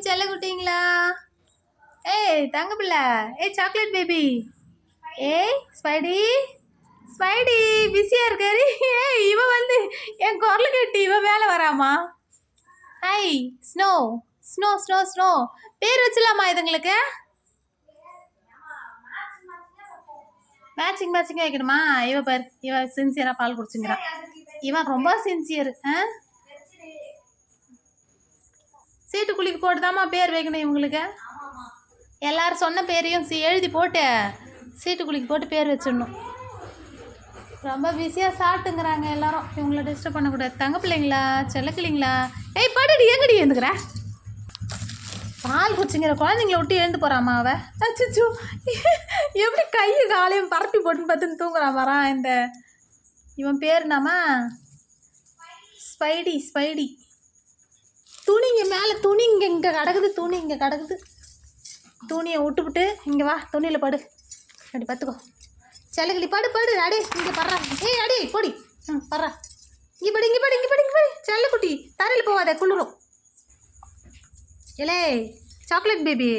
செல்ல குட்டிங்களா? ஏய் தங்க பிள்ளை. ஏய் சாக்லேட் பேபி ஏய் ஸ்பைடி ஸ்பைடி பிஸியாக இருக்காரு. ஏய் இவ வந்து என் குரல் கேட்டு இவ வேலை வராமா? Hi snow snow snow snow பேர் வச்சலாமா இதுங்களுக்கு? மேட்சிங் மேட்சிங்காக வைக்கணுமா? இவ பாரு இவ சின்சியராக பால் குடிச்சுங்கிறான் இவன் ரொம்ப சின்சியர் ஆ? சீட்டு குளிக்கு போட்டுதாம்மா பேர் வைக்கணும் இவங்களுக்கு? எல்லாரும் சொன்ன பேரையும் சி எழுதி போட்டு சீட்டு குளிக்கு போட்டு பேர் வச்சிடணும். ரொம்ப பிஸியாக சாப்பிட்டுங்கிறாங்க எல்லாரும். இவங்கள டிஸ்டர்ப் பண்ணக்கூடாது. தங்க பிள்ளைங்களா செல்ல கிளிங்களா ஏய் பாடுடி எங்கடி எழுந்துக்கிற? பால் குச்சிங்கிற குழந்தைங்கள விட்டு எழுந்து போகிறாமா அவ. அச்சோ எப்படி கையை காலையும் பரப்பி போட்டுன்னு பார்த்துன்னு தூங்குறான் வரான் இந்த இவன் பேர் நாமா ஸ்பைடி. ஸ்பைடி துணி இங்கே மேலே துணி இங்கே இங்கே கிடக்குது துணி இங்கே கிடக்குது. துணியை விட்டுவிட்டு இங்கே வா துணியில் படு. அப்படி பார்த்துக்கோ செலகிளி படு படு. அடே இங்கே படுறா. ஏய் அடே போடி. ம் படுறா. இங்கே படி இங்கே படி இங்கே படி இங்கே படி. செல்லக்குட்டி தரையில் போவாத குளிரும். இலே சாக்லேட் பேபி.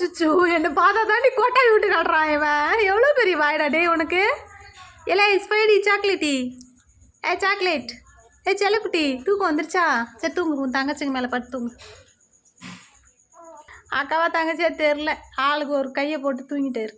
சுச்சு என்னை பார்த்தா தாண்டி கொட்டாய் விட்டு காட்டுறான் இவன். எவ்வளோ பெரிய வாய்டா டே உனக்கு. இலே ஸ்பைடி சாக்லேட்டி. ஏ சாக்லேட். ஏ செல்லக்குட்டி தூக்கம் வந்துருச்சா? சரி தூங்கு உன் தங்கச்சிங்க மேலே பட்டு தூங்கு. அக்காவா தங்கச்சியா தெரில ஆளுக்கு ஒரு கையை போட்டு தூங்கிட்டாரு.